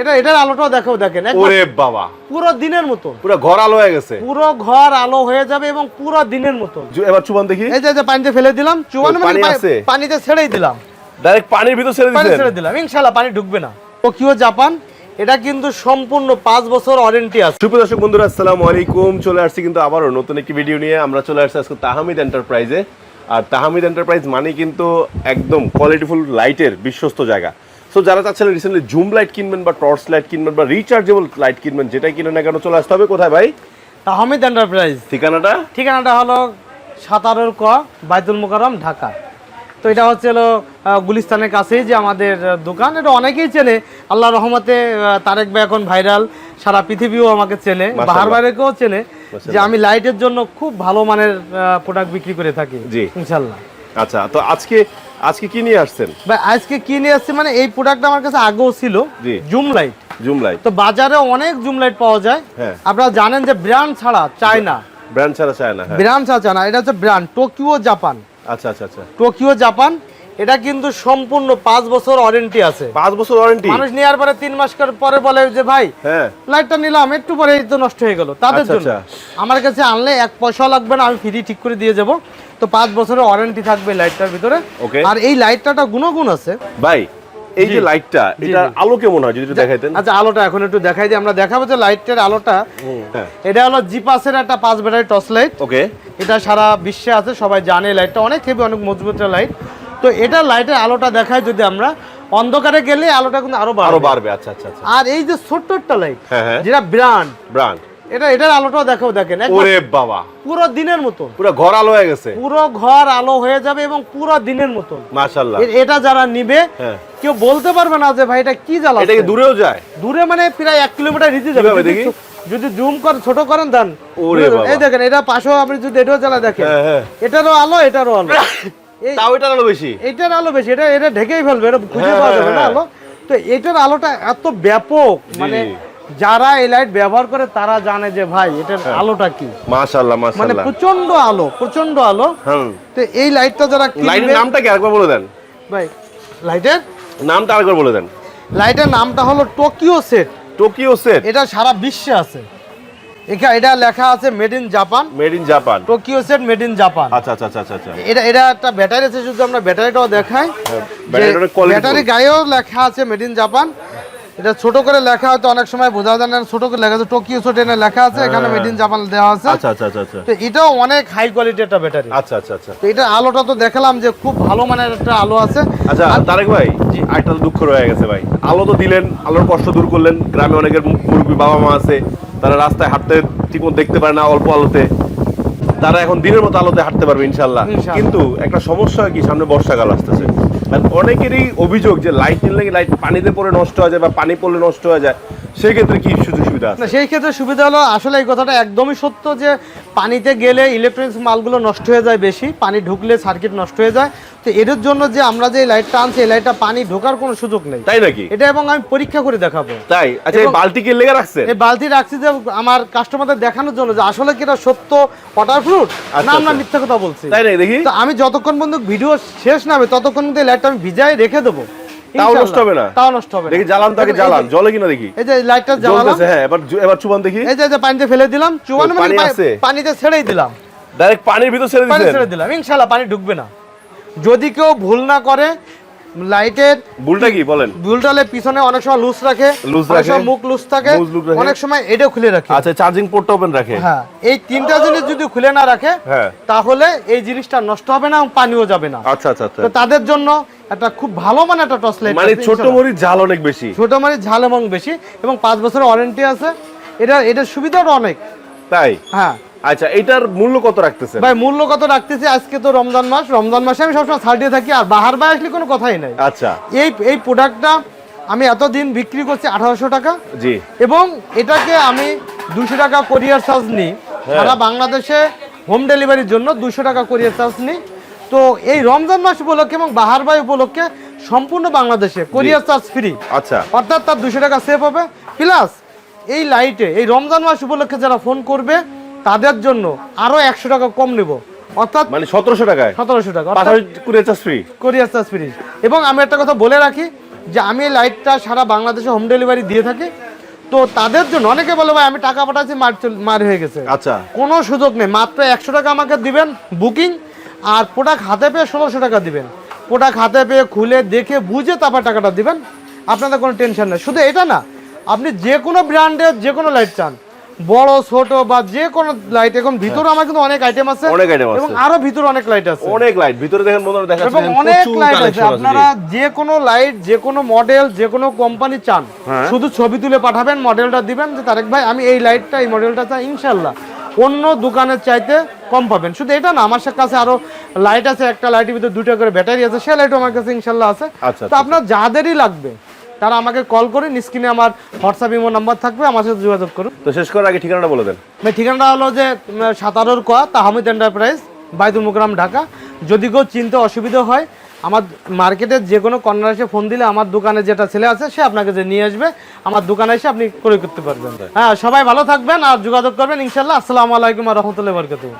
এটা এটার আলোটাও দেখাও দেখেন। ওরে বাবা। পুরো দিনের মতো পুরো ঘর আলো হয়ে গেছে। পুরো ঘর আলো হয়ে যাবে এবং পুরো দিনের মতো এবার চুবান দেখি। এই যে পানিতে ফেলে দিলাম। পানি মানে আছে? পানিতে ছেড়েই দিলাম। ডাইরেক্ট পানির ভিতর ছেড়ে পানি ছেড়ে দিলাম। ইনশাল্লাহ পানি ঢুকবে না। Tokyo Japan. এটা কিন্তু সম্পূর্ণ পাঁচ বছর ওয়ারেন্টি আছে। সুপ্রিয় দর্শক বন্ধুরা আসসালামু আলাইকুম। চলে আসছি কিন্তু আবারও নতুন একটি ভিডিও নিয়ে। আমরা চলে আসছি আজকে তাহামিদ এন্টারপ্রাইজে আর তাহামিদ এন্টারপ্রাইজ মানে কিন্তু একদম কোয়ালিটিফুল লাইটের বিশ্বস্ত জায়গা। সো যারা চাচ্ছিলেন রিসেন্টলি জুম লাইট কিনবেন বা টর্চ লাইট কিনবেন বা রিচার্জেবল লাইট কিনবেন যেটাই কিনেন না কেন চলে আসতে হবে। কোথায় ভাই? তাহমিদ এন্টারপ্রাইজ ঠিকানাটা? ঠিকানাটা হলো সাতারোর ক বাইতুল মোকারম ঢাকা। তো এটা হচ্ছে হলো গুলিস্তানের কাছেই যে আমাদের দোকান। এটা অনেকেই চেনে। আল্লাহ রহমতে তারেক ভাই এখন ভাইরাল। সারা পৃথিবীও আমাকে চেনে। বাহার বাইরেকেও চেনে যে আমি লাইটের জন্য খুব ভালো মানের প্রোডাক্ট বিক্রি করে থাকি জি। ইনশাল্লাহ আচ্ছা তো আজকে আজকে কি নিয়ে আসছেন? ভাই আজকে কি নিয়ে আসছি মানে এই প্রোডাক্ট আমার কাছে আগেও ছিল। জুম লাইট জুম লাইট তো বাজারে অনেক জুম লাইট পাওয়া যায়। হ্যাঁ। আপনারা জানেন যে ব্র্যান্ড ছাড়া চায়না ব্র্যান্ড ছাড়া চায় না হ্যাঁ। ব্র্যান্ড ছাড়া চায়না এটা হচ্ছে ব্র্যান্ড টোকিও জাপান আচ্ছা আচ্ছা আচ্ছা। টোকিও জাপান এটা কিন্তু সম্পূর্ণ পাঁচ বছর ওয়ারেন্টি আছে। পাঁচ বছর ওয়ারেন্টি মানুষ নেওয়ার পরে তিন মাস পরে বলে যে ভাই হ্যাঁ। লাইটটা নিলাম একটু পরে এই তো নষ্ট হয়ে গেল। তাদের আচ্ছা, জন্য। আচ্ছা। আমার কাছে আনলে এক পয়সা লাগবে না আমি ফ্রি ঠিক করে দিয়ে যাব। তো পাঁচ বছরের ওয়ারেন্টি থাকবে লাইটটার ভিতরে. আর এই লাইটটাটা গুণগুণ আছে। ভাই এই যে লাইটটা জি। আলো কেমন হয় যদি একটু দেখাইতেন? আচ্ছা আলোটা এখন একটু দেখাই দিই। আমরা দেখাবো যে লাইটের আলোটা। হ্যাঁ। এটা হলো জিপাসের একটা পাঁচ ব্যাটারি টর্চ লাইট ওকে এটা সারা বিশ্বে আছে সবাই জানে লাইটটা অনেক হেভি অনেক মজবুত লাইট তো এটা লাইটের আলোটা দেখায় যদি আমরা অন্ধকারে গেলে আলোটা কিন্তু আরও আরও বাড়বে। বাড়বে আচ্ছা আচ্ছা আচ্ছা। আর এই যে ছোট্ট একটা লাইট হ্যাঁ হ্যাঁ। যেটা ব্র্যান্ড ব্র্যান্ড এটা এটার আলোটাও দেখাও দেখেন। ওরে বাবা। পুরো দিনের মতো পুরো ঘর আলো হয়ে গেছে। পুরো ঘর আলো হয়ে যাবে এবং পুরো দিনের মতো মাশাআল্লাহ। এটা যারা নিবে হ্যাঁ। কেউ বলতে পারবে না যে ভাই এটা কি জ্বালা এটা কি দূরেও যায়? দূরে মানে প্রায় কিলোমিটার যাবে। যদি দেখি? যদি জুম করে ছোট করেন দেন। ওরে বাবা। এই দেখেন এটা পাশেও আপনি যদি এটাও জ্বালা দেখেন। হ্যাঁ হ্যাঁ। এটারও আলো এটারও আলো। তাও এটা আলো বেশি? এটার আলো বেশি। এটা এটা ঢেকেই ফেলবে এটা খুঁজে পাওয়া যাবে না। আলো। তো এটার আলোটা এত ব্যাপক মানে। যারা এই লাইট ব্যবহার করে তারা জানে যে ভাই এটার হ্যাঁ। আলোটা কি? মাশাআল্লাহ মানে প্রচণ্ড আলো প্রচণ্ড আলো। হুম। তো এই লাইটটা যারা লাইটের নামটা কি আরেকবার বলে দেন? ভাই লাইটের নামটা আরেকবার বলে দেন। লাইটের নামটা হলো টোকিও সেট টোকিও সেট এটা সারা বিশ্বে আছে। এখানে এটা লেখা আছে made in Japan made in Japan Tokyo set made in Japan আচ্ছা আচ্ছা আচ্ছা আচ্ছা এটা এটা একটা ব্যাটারি আছে যদি আমরা ব্যাটারিটাও দেখাই। ব্যাটারি গায়েও লেখা আছে মেড ইন জাপান এটা ছোট করে লেখা হয়তো অনেক সময় বোঝা যায় না। ছোট করে লেখা আছে টোকিও সেট এনে লেখা আছে এখানে মেড ইন জাপান দেওয়া আছে। আচ্ছা আচ্ছা আচ্ছা আচ্ছা। তো এটাও অনেক হাই কোয়ালিটি একটা ব্যাটারি আচ্ছা আচ্ছা আচ্ছা। তো এটা আলোটা তো দেখালাম যে খুব ভালো মানের একটা আলো আছে। আচ্ছা তারেক ভাই একটা দুঃখ রয়ে গেছে ভাই। আলো তো দিলেন আলোর কষ্ট দূর করলেন। গ্রামে অনেকের মুরব্বী বাবা মা আছে তারা রাস্তায় হাঁটতে ঠিক মতো দেখতে পারে না অল্প আলোতে। তারা এখন দিনের মতো আলোতে হাঁটতে পারবে ইনশাল্লাহ ইনশাআল্লাহ। কিন্তু একটা সমস্যা হয় কি সামনে বর্ষাকাল আসতেছে। আর অনেকেরই অভিযোগ যে লাইট নিলে লাইট পানিতে পড়ে নষ্ট হয়ে যায় বা পানি পড়লে নষ্ট হয়ে যায় সেই ক্ষেত্রে কি সুযোগ সুবিধা আছে সেই ক্ষেত্রে সুবিধা হলো, আসলে এই কথাটা একদমই সত্য যে পানিতে গেলে ইলেকট্রনিক্স মালগুলো নষ্ট হয়ে যায় বেশি পানি ঢুকলে সার্কিট নষ্ট হয়ে যায়। তো এটার জন্য যে আমরা যে লাইটটা আনছি এই লাইটটা পানি ঢোকার কোনো সুযোগ নেই। তাই নাকি? এটা এবং আমি পরীক্ষা করে দেখাবো। তাই? আচ্ছা এই বালতি কে লেগে রাখছে? এই বালতি রাখছি যে আমার কাস্টমারদের দেখানোর জন্য যে আসলে কি এটা সত্য ওয়াটার ফ্রুট আচ্ছা, না আমরা আচ্ছা। মিথ্যা কথা বলছি। তাই নাকি? দেখি। তো আমি যতক্ষণ পর্যন্ত ভিডিও শেষ না হবে ততক্ষণ পর্যন্ত এই লাইটটা আমি ভিজাই রেখে দেবো। তাও নষ্ট হবে না? তাও নষ্ট হবে দেখি জ্বালান তাকে জ্বালান জলে কিনা দেখি। এই যে লাইটটা জ্বালালাম। হ্যাঁ এবার এবার চুবান দেখি। এই যে পানিতে ফেলে দিলাম। পানি আছে? পানিতে ছেড়েই দিলাম। ডাইরেক্ট পানির ভিতর ছেড়ে পানি ছেড়ে দিলাম। ইনশাআল্লাহ পানি ঢুকবে না। যদি কেউ ভুল না করে লাইটের কি? বলেন। পিছনে অনেক সময় লুজ রাখে অনেক রাখে। মুখ লুজ থাকে। অনেক সময় খুলে রাখে। আচ্ছা চার্জিং পোর্টটা ওপেন রাখে। হ্যাঁ এই তিনটা জিনিস যদি খুলে না রাখে হ্যাঁ। তাহলে এই জিনিসটা নষ্ট হবে না এবং পানিও যাবে না। আচ্ছা আচ্ছা আচ্ছা। তো তাদের জন্য একটা খুব ভালো মানে একটা টর্চ লাইট মানে ছোট মরিচ ঝাল অনেক বেশি। ছোট মানে ঝাল এবং বেশি এবং পাঁচ বছরের ওয়ারেন্টি আছে। এটা এটার সুবিধাটা অনেক। তাই? হ্যাঁ। আচ্ছা এটার মূল্য কত রাখতেছে ভাই মূল্য কত রাখতেছি? আজকে তো রমজান মাস। রমজান মাসে আমি সবসময় ছাড় দিয়ে থাকি আর বাহার বাই আসলে কোনো কথাই নাই। আচ্ছা। এই এই প্রোডাক্টটা আমি এতদিন বিক্রি করছি আঠারোশো টাকা। জি। এবং এটাকে আমি দুশো টাকা কোরিয়ার চার্জ নিই। সারা বাংলাদেশে হোম ডেলিভারির জন্য দুশো টাকা কোরিয়ার চার্জ নিই। তো এই রমজান মাস উপলক্ষে এবং বাহার বাই উপলক্ষে সম্পূর্ণ বাংলাদেশে কোরিয়ার চার্জ ফ্রি আচ্ছা। অর্থাৎ তার দুশো টাকা সেভ হবে। প্লাস এই লাইটে এই রমজান মাস উপলক্ষে যারা ফোন করবে তাদের জন্য আরও একশো টাকা কম নেব। অর্থাৎ মানে সতেরোশো টাকায়? সতেরোশো টাকা। Courier charge free courier charge free এবং আমি একটা কথা বলে রাখি যে আমি এই লাইটটা সারা বাংলাদেশে হোম ডেলিভারি দিয়ে থাকি। তো তাদের জন্য অনেকে বলে ভাই আমি টাকা পাঠাচ্ছি মার মার হয়ে গেছে। আচ্ছা। কোনো সুযোগ নেই। মাত্র একশো টাকা আমাকে দিবেন বুকিং আর প্রোডাক্ট হাতে পেয়ে ষোলোশো টাকা দিবেন। প্রোডাক্ট হাতে পেয়ে খুলে দেখে বুঝে তারপর টাকাটা দিবেন। আপনাদের কোনো টেনশন নেই। শুধু এটা না আপনি যে কোনো ব্র্যান্ডের যে কোনো লাইট চান বড় ছোট বা যে কোনো লাইট এখন ভিতরে আমার কিন্তু অনেক আইটেম আছে অনেক item আছে। এবং আরও ভিতরে অনেক লাইট আছে। অনেক লাইট ভিতরে দেখেন বন্ধুরা দেখা এবং অনেক লাইট আছে। আপনারা যে কোনো লাইট যে কোনো মডেল যে কোনো কোম্পানি চান হ্যাঁ। শুধু ছবি তুলে পাঠাবেন মডেলটা দিবেন যে তারেক ভাই আমি এই লাইটটা এই মডেলটা চাই ইনশাল্লাহ অন্য দোকানের চাইতে কম পাবেন। শুধু এটা না আমার কাছে আরও লাইট আছে একটা লাইটের ভিতরে দুটো করে ব্যাটারি আছে সে লাইটও আমার কাছে ইনশাল্লাহ আছে। আচ্ছা, তো আপনার যাদেরই লাগবে তারা আমাকে কল করে স্ক্রিনে আমার হোয়াটসঅ্যাপ ইমো নাম্বার থাকবে আমার সাথে যোগাযোগ করুন। তো শেষ করার আগে ঠিকানাটা বলে দেন। ঠিকানাটা হলো যে সাতারোর ক তাহমিদ এন্টারপ্রাইজ বাইতুল মুকরাম ঢাকা। যদি কেউ চিনতে অসুবিধা হয় আমার মার্কেটের যে কোনো কর্নার এসে ফোন দিলে আমার দোকানে যেটা ছেলে আছে সে আপনাকে যে নিয়ে আসবে আমার দোকানে এসে আপনি ক্রয় করতে পারবেন। হ্যাঁ সবাই ভালো থাকবেন আর যোগাযোগ করবেন ইনশাল্লাহ আসসালামু আলাইকুম রহমতুল্লাহ বরকাতুহ।